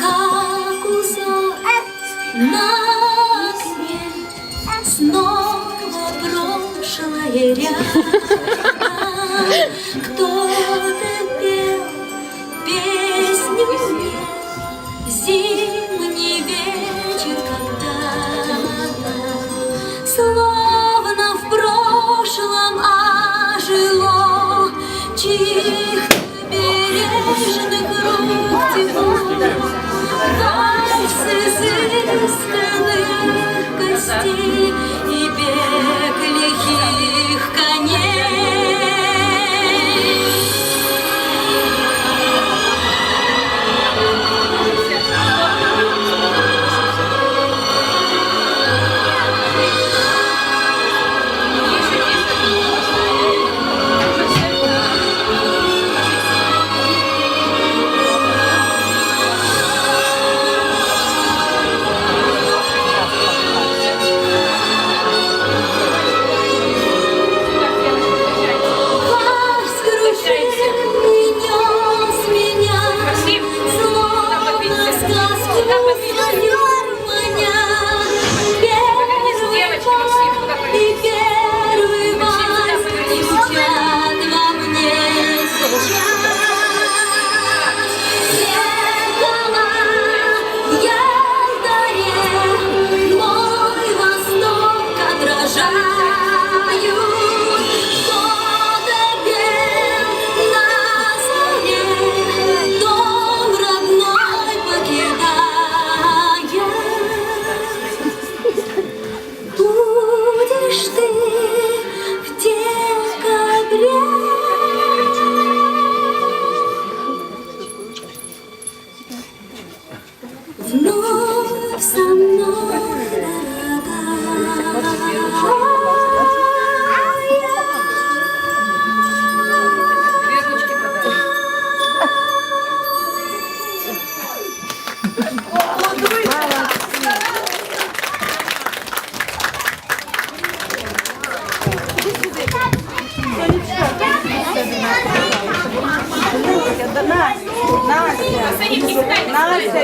как узор на окне Снова прошлое рядом. Кто-то пел песню мне зимний вечер когда-то Словно в прошлом ожило Чьих-то бережных рук тепло Sensiz со мной, Настя, іди Nase. Nase,